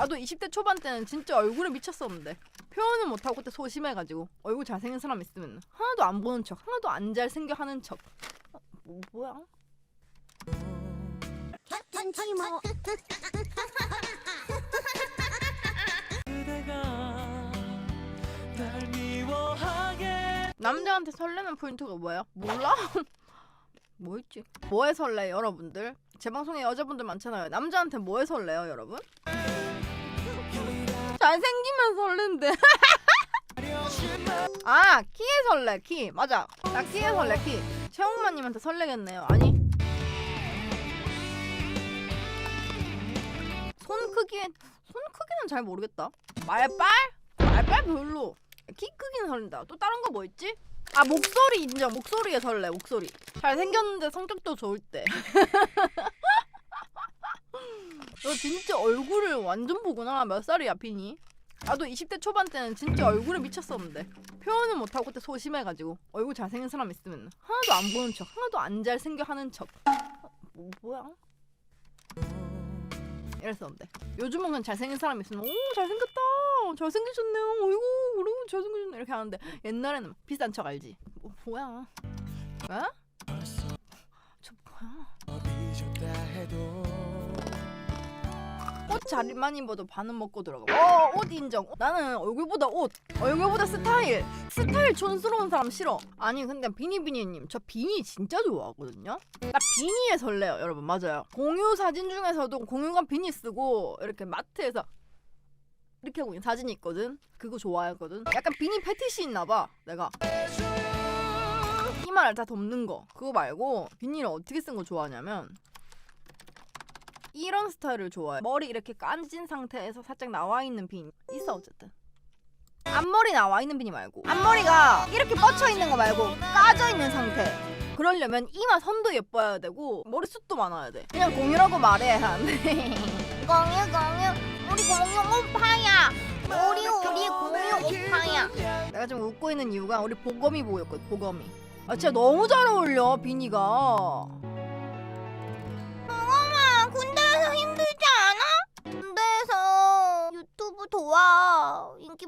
나도 20대 초반 때는 진짜 얼굴에 미쳤었는데 표현은 못하고 그때 소심해가지고 얼굴 잘생긴 사람 있으면 하나도 안 보는 척 하나도 안 잘생겨 하는 척 어, 뭐, 뭐야? 천천히 뭐 그대가 날 미워하게 남자한테 설레는 포인트가 뭐야? 몰라? 뭐 있지? 뭐에 설레 여러분들? 제 방송에 여자분들 많잖아요 남자한테 뭐에 설레요 여러분? 잘생기면 설렌데. 아 키에 설레 키. 맞아. 나 키에 설레 키. 최홍만님한테 설레겠네요. 아니. 손 크기에 손 크기는 잘 모르겠다. 말빨? 말빨 별로. 키 크기는 설렌다. 또 다른 거 뭐 있지? 아 목소리 인정. 목소리에 설레 목소리. 잘 생겼는데 성격도 좋을 때 너 진짜 얼굴을 완전 보구나 몇 살이야 비니? 나도 20대 초반 때는 진짜 얼굴에 미쳤었는데. 표현은 못하고 그때 소심해가지고 얼굴 잘생긴 사람 있으면 하나도 안 보는 척 하나도 안 잘생겨 하는 척. 어, 뭐, 뭐야? 이랬었는데. 요즘은 그냥 잘생긴 사람 있으면 오 잘생겼다. 잘생기셨네요. 어이구 그리고 잘생기셨네. 이렇게 하는데 옛날에는 비싼 척 알지? 뭐, 뭐야? 에? 잘 많이 입어도 반은 먹고 들어가. 어, 옷 인정. 나는 얼굴보다 옷, 얼굴보다 스타일. 스타일 촌스러운 사람 싫어. 아니 근데 비니비니님, 저 비니 진짜 좋아하거든요. 나 비니에 설레요, 여러분 맞아요. 공유 사진 중에서도 공유가 비니 쓰고 이렇게 마트에서 이렇게 하고 있는 사진이 있거든. 그거 좋아하거든. 약간 비니 패티시 있나봐, 내가. 이마를 다 덮는 거. 그거 말고 비니를 어떻게 쓴 거 좋아하냐면 이런 스타일을 좋아해. 머리 이렇게 까진 상태에서 살짝 나와 있는 빈 있어 어쨌든. 앞머리 나와 있는 빈이 말고 앞머리가 이렇게 뻗쳐 있는 거 말고 까져 있는 상태. 그러려면 이마 선도 예뻐야 되고 머리숱도 많아야 돼. 그냥 공유라고 말해야 하는데. 공유 공유 우리 공유 오빠야. 우리 우리 공유 오빠야. 내가 지금 웃고 있는 이유가 우리 보검이 보였거든. 보검이. 아 진짜 너무 잘 어울려 비니가.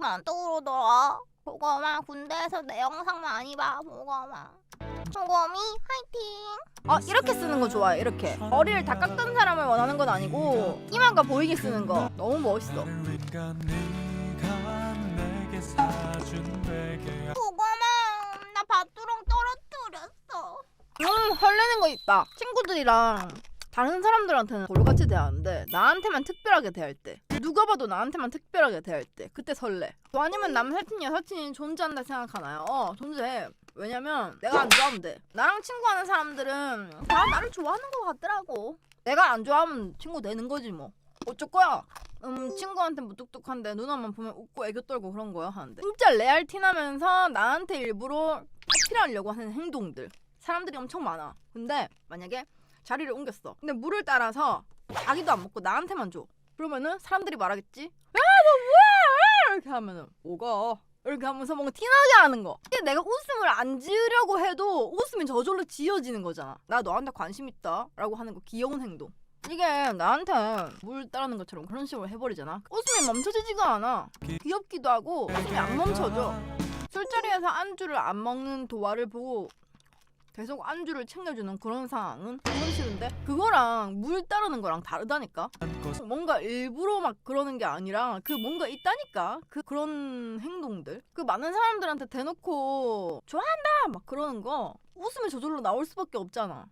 많다고 그러더라. 보검아 군대에서 내 영상 많이 봐 보검아. 보검이 화이팅. 아 이렇게 쓰는 거 좋아해 이렇게 머리를 다 깎은 사람을 원하는 건 아니고 이마가 보이게 쓰는 거 너무 멋있어. 보검아 나 밭두렁 떨어뜨렸어. 음 설레는 거 있다. 친구들이랑 다른 사람들한테는 돌같이 대하는데 나한테만 특별하게 대할 때 누가 봐도 나한테만 특별하게 대할 때 그때 설레. 뭐 아니면 남사친 여사친이 존재한다 생각하나요? 어 존재해. 왜냐면 내가 안 좋아하면 돼. 나랑 친구하는 사람들은 다 나를 좋아하는 것 같더라고. 내가 안 좋아하면 친구 되는 거지 뭐. 어쩔 거야? 음 친구한테 무뚝뚝한데 누나만 보면 웃고 애교 떨고 그런 거야 하는데 진짜 레알 티 나면서 나한테 일부러 어필하려고 하는 행동들 사람들이 엄청 많아 근데 만약에 자리를 옮겼어. 근데 물을 따라서 자기도 안 먹고 나한테만 줘. 그러면은 사람들이 말하겠지? 야너 뭐야? 이렇게 하면은 뭐가? 이렇게 하면서 뭔가 티나게 하는 거. 이게 내가 웃음을 안 지으려고 해도 웃음이 저절로 지어지는 거잖아. 나 너한테 관심 있다 라고 하는 거 귀여운 행동. 이게 나한테 물 따르는 것처럼 그런 식으로 해버리잖아. 웃음이 멈춰지지가 않아. 귀엽기도 하고 웃음이 안 멈춰져. 술자리에서 안주를 안 먹는 도화를 보고 계속 안주를 챙겨주는 그런 상황은 너무 싫은데 그거랑 물 따르는 거랑 다르다니까? 뭔가 일부러 막 그러는 게 아니라 그 뭔가 있다니까? 그 그런 행동들? 그 많은 사람들한테 대놓고 좋아한다! 막 그러는 거 웃음이 저절로 나올 수밖에 없잖아